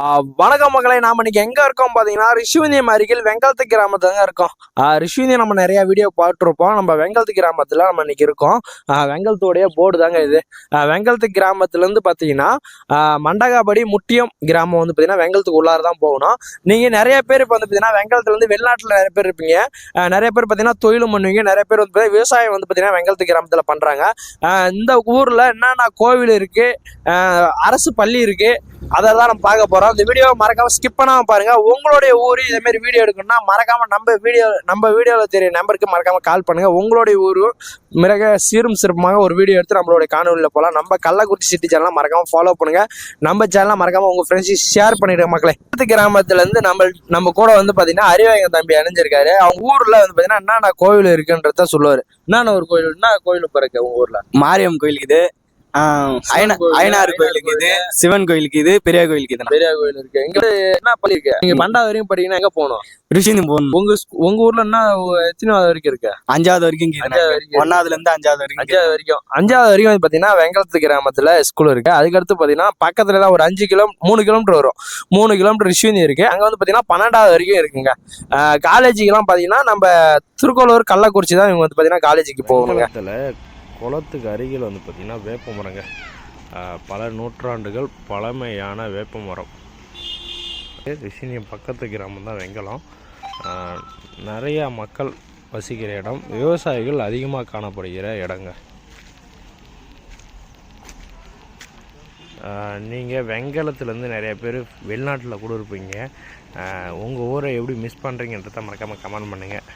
ஆ, வணக்கம் மக்களை. நாம இன்னைக்கு எங்க இருக்கோம் பாத்தீங்கன்னா ரிஷுவந்தியம் அருகில் வெங்கலத்து கிராமத்துல தான் இருக்கோம். ஆ, நம்ம நிறைய வீடியோ பார்த்துருப்போம். நம்ம வெங்கலத்து கிராமத்துல நம்ம இன்னைக்கு இருக்கோம். வெங்கலத்துடைய போர்டு தாங்க இது. வெங்கலத்து கிராமத்துல இருந்து பாத்தீங்கன்னா மண்டகாபடி முட்டியம் கிராமம் வந்து பாத்தீங்கன்னா வெங்கலத்துக்கு உள்ளார தான் போகணும். நீங்க நிறைய பேர் இப்போ வந்து பாத்தீங்கன்னா வெங்கலத்துல இருந்து வெளிநாட்டுல நிறைய பேர் இருப்பீங்க. நிறைய பேர் பாத்தீங்கன்னா தொழிலும் பண்ணுவீங்க. நிறைய பேர் வந்து பாத்தீங்கன்னா விவசாயம் வந்து பாத்தீங்கன்னா வெங்கலத்து கிராமத்துல பண்றாங்க. இந்த ஊர்ல என்னென்ன கோவில் இருக்கு? அரசு பள்ளி அதை அதெல்லாம் நம்ம பார்க்க போகிறோம் இந்த வீடியோ மறக்காமல் ஸ்கிப் பண்ணாமல் பாருங்கள் உங்களுடைய ஊர் இதேமாரி வீடியோ எடுக்கணும்னா மறக்காமல் நம்ம வீடியோ நம்ம வீடியோவில் தெரிய நம்பருக்கு மறக்காமல் கால் பண்ணுங்கள் உங்களுடைய ஊரும் மிக சீரும் சிறப்புமாக ஒரு வீடியோ எடுத்து நம்மளுடைய காணொலியில் போகலாம் நம்ம கள்ளக்குறிச்சி சிட்டி சேனலாக மறக்காமல் ஃபாலோ பண்ணுங்க. நம்ம சேனலாக மறக்காமல் உங்கள் ஃப்ரெண்ட்ஸ் ஷேர் பண்ணிடுங்க மக்களே. பத்து கிராமத்துலேருந்து நம்ம நம்ம கூட வந்து பார்த்திங்கன்னா அறிவாயங்க தம்பி அணிஞ்சிருக்காரு. அவங்க ஊரில் வந்து பார்த்தீங்கன்னா என்னென்ன கோவில் இருக்குன்றத சொல்லுவார். என்னென்ன ஒரு கோயில் என்ன கோயில் இப்போ இருக்கு உங்கள் ஊரில்? மாரியம் கோயில் இது. ஆஹ், அயன- கோயில், அய்யனார் அய்யனார் கோயிலுக்கு இது சிவன் கோயிலுக்கு இது பெரிய கோயிலுக்கு இது பெரிய கோயில் இருக்கு. எங்க என்ன பள்ளி இருக்கு நீங்க பண்டாவது வரையும் படிக்கணும் எங்க போகணும்? ரிஷிந்து போகணும். உங்க உங்க ஊர்ல என்ன எத்தனாவது வரைக்கும் இருக்கு? அஞ்சாவது வரைக்கும் ஒன்னாவதுல இருந்து அஞ்சாவது வரைக்கும். அஞ்சாவது வரைக்கும். அஞ்சாவது வரைக்கும் வந்து பாத்தீங்கன்னா வெங்கலத்து கிராமத்துல ஸ்கூல் இருக்கு. அதுக்கடுத்து பாத்தீங்கன்னா பக்கத்துல தான் ஒரு அஞ்சு கிலோ மூணு கிலோமீட்டர் வரும். மூணு கிலோமீட்டர் ரிஷிவந்தி இருக்கு. அங்க வந்து பாத்தீங்கன்னா பன்னெண்டாவது வரைக்கும் இருக்குங்க. காலேஜுக்கெல்லாம் பாத்தீங்கன்னா நம்ம திருக்கோளூர் கள்ளக்குறிச்சி தான் இவங்க வந்து பாத்தீங்கன்னா காலேஜுக்கு போகணுங்க. குளத்துக்கு அருகில் வந்து பார்த்திங்கன்னா வேப்ப மரங்க. பல நூற்றாண்டுகள் பழமையான வேப்ப மரம். ரிஷினியம் பக்கத்து கிராமம் தான் வெங்கலம். நிறையா மக்கள் வசிக்கிற இடம். விவசாயிகள் அதிகமாக காணப்படுகிற இடங்க. நீங்கள் வெங்கலத்துலேருந்து நிறைய பேர் வெளிநாட்டில் கூட இருப்பீங்க உங்கள் ஊரை எப்படி மிஸ் பண்ணுறீங்கன்றத மறக்காமல் கமெண்ட் பண்ணுங்கள்